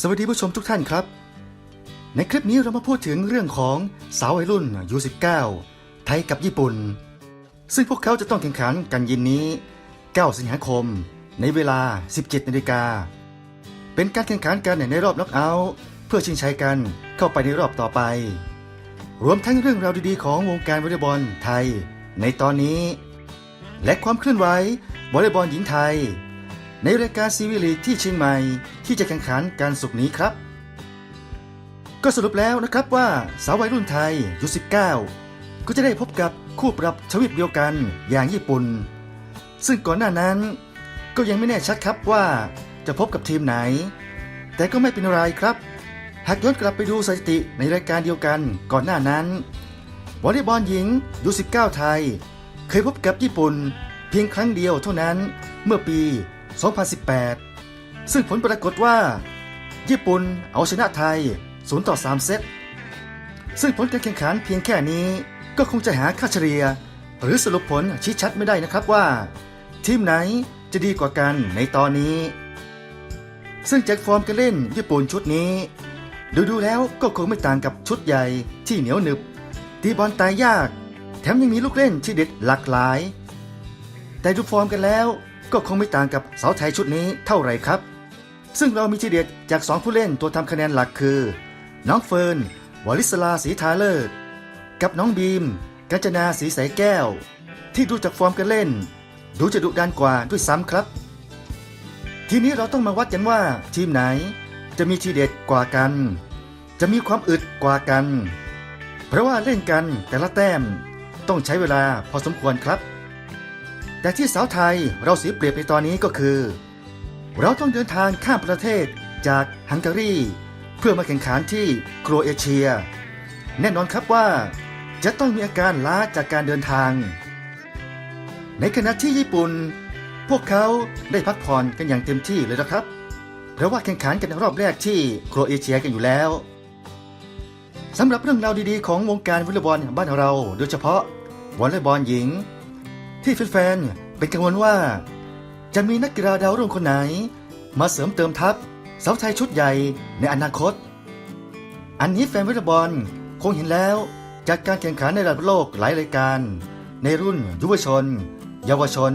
สวัสดีผู้ชมทุกท่านครับ ในคลิปนี้เรามาพูดถึงเรื่องของสาววัยรุ่นยู19ไทยกับญี่ปุ่น ซึ่งพวกเขาจะต้องแข่งขันกันย็นนี้ 9 สิงหาคม ในเวลา 17นาฬิกา เป็นการแข่งขันกันในรอบน็อกเอาท์เพื่อชิงชัยกันเข้าไปในรอบต่อไป รวมทั้งเรื่องราวดีๆของวงการวอลเลย์บอลไทย ในตอนนี้ และความเคลื่อนไหววอลเลย์บอลหญิงไทย ในรายการซีวิลีที่เชียงใหม่ที่จะแข่งขันการสุกร์นี้ครับ ก็สรุปแล้วนะครับว่าสาววัยรุ่นไทยยุ19 ก็จะได้พบกับคู่ปรับชวิตเดียวกันอย่างญี่ปุ่น ซึ่งก่อนหน้านั้นก็ยังไม่แน่ชัดครับว่าจะพบกับทีมไหน แต่ก็ไม่เป็นไรครับ หากย้อนกลับไปดูสถิติในรายการเดียวกันก่อนหน้านั้นวอลเลย์บอลหญิงยู19 ไทย เคยพบกับญี่ปุ่น เพียงครั้งเดียวเท่านั้นเมื่อปี 2018 ซึ่งผลปรากฏว่า ญี่ปุ่นเอาชนะไทย 0 ต่อ 3 เซต ซึ่งผลการแข่งขันเพียงแค่นี้ก็คงจะหาค่าเฉลี่ย หรือสรุปผลชี้ชัดไม่ได้นะครับว่า ทีมไหนจะดีกว่ากันในตอนนี้ ซึ่งจากฟอร์มการเล่นญี่ปุ่นชุดนี้ ดูดูแล้วก็คงไม่ต่างกับชุดใหญ่ที่เหนียวหนึบ ตีบอลตายยาก แถมยังมีลูกเล่นที่เด็ดหลากหลาย แต่ดูฟอร์มกันแล้ว ก็คงไม่ต่างกับสาวไทยชุดนี้เท่าไหร่ครับ ซึ่งเรามีทีเด็ดจากสองผู้เล่นตัวทำคะแนนหลักคือ น้องเฟิร์นวลิศลาศรีทาเลิศกับน้องบีม กัญจนาศรีใสแก้ว ที่ดูจากฟอร์มการเล่น ดูจะดุดันกว่าด้วยซ้ำครับ ทีนี้เราต้องมาวัดกันว่าทีมไหนจะมีทีเด็ดกว่ากัน จะมีความอึดกว่ากัน เพราะว่าเล่นกันแต่ละแต้มต้องใช้เวลาพอสมควรครับ แต่ที่สาวไทยเราเสียเปรียบในตอนนี้ก็คือ เราต้องเดินทางข้ามประเทศจากฮังการี เพื่อมาแข่งขันที่โครเอเชีย แน่นอนครับว่า จะต้องมีอาการล้าจากการเดินทาง ในขณะที่ญี่ปุ่น พวกเขาได้พักผ่อนกันอย่างเต็มที่เลยนะครับ เพราะว่าแข่งขันกันในรอบแรกที่โครเอเชียกันอยู่แล้วสำหรับเรื่องราวดีๆของวงการวอลเลย์บอลบ้านเรา โดยเฉพาะวอลเลย์บอลหญิง ที่แฟนๆเป็นกังวลว่า จะมีนักกีฬาดาวรุ่งคนไหน มาเสริมเติมทัพสาวไทยชุดใหญ่ในอนาคต อันนี้แฟนวอลเลย์บอลคงเห็นแล้วจากการแข่งขันในระดับโลกหลายรายการ ในรุ่นยุวชน เยาวชน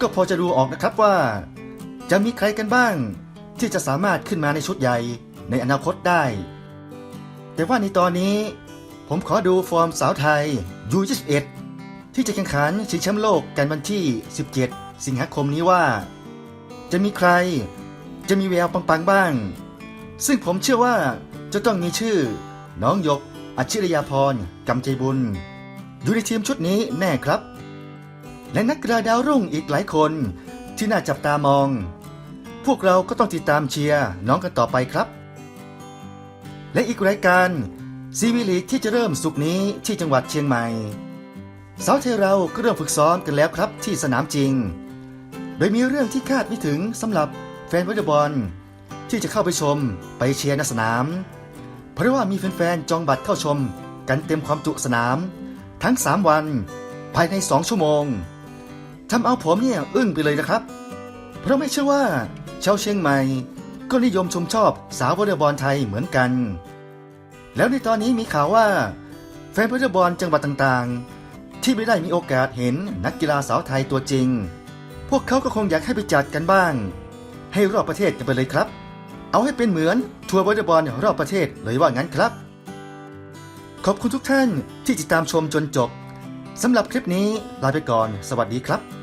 ก็พอจะดูออกนะครับว่า จะมีใครกันบ้าง ที่จะสามารถขึ้นมาในชุดใหญ่ในอนาคตได้ แต่ว่าในตอนนี้ ผมขอดูฟอร์มสาวไทย U21 ที่จะแข่งขันชิงแชมป์โลกกันวันที่ 17 สิงหาคมนี้ว่า จะมีใครจะมีแววปังๆบ้าง ซึ่งผมเชื่อว่าจะต้องมีชื่อ น้องยกอัจฉริยาพรกำใจบุญ อยู่ในทีมชุดนี้แน่ครับ และนักกีฬาดาวรุ่งอีกหลายคนที่น่าจับตามอง พวกเราก็ต้องติดตามเชียร์น้องกันต่อไปครับ และอีกรายการซีวิลีกที่จะเริ่มสุกนี้ที่จังหวัดเชียงใหม่ สาวไทยเราก็เริ่มฝึกซ้อมกันแล้วครับที่สนามจริง โดยมีเรื่องที่คาดไม่ถึงสำหรับแฟนวอลเลย์บอลที่จะเข้าไปชมไปเชียร์ในสนาม เพราะว่ามีแฟนๆจองบัตรเข้าชมกันเต็มความจุสนาม ทั้ง 3 วัน ภายใน 2 ชั่วโมงทำเอาผมเนี่ยอึ้งไปเลยนะครับ เพราะไม่เชื่อว่าชาวเชียงใหม่ ก็นิยมชมชอบสาววอลเลย์บอลไทยเหมือนกัน แล้วในตอนนี้มีข่าวว่า แฟนวอลเลย์บอลจังหวัดต่างๆ ที่ไม่ได้มีโอกาสเห็นนักกีฬาสาวไทยตัวจริง พวกเขาก็คงอยากให้ไปจัดกันบ้าง ให้รอบประเทศกันไปเลยครับ เอาให้เป็นเหมือนทัวร์วอลเลย์บอลรอบประเทศเลยว่างั้นครับ ขอบคุณทุกท่านที่ติดตามชมจนจบสำหรับคลิปนี้ลาไปก่อน สวัสดีครับ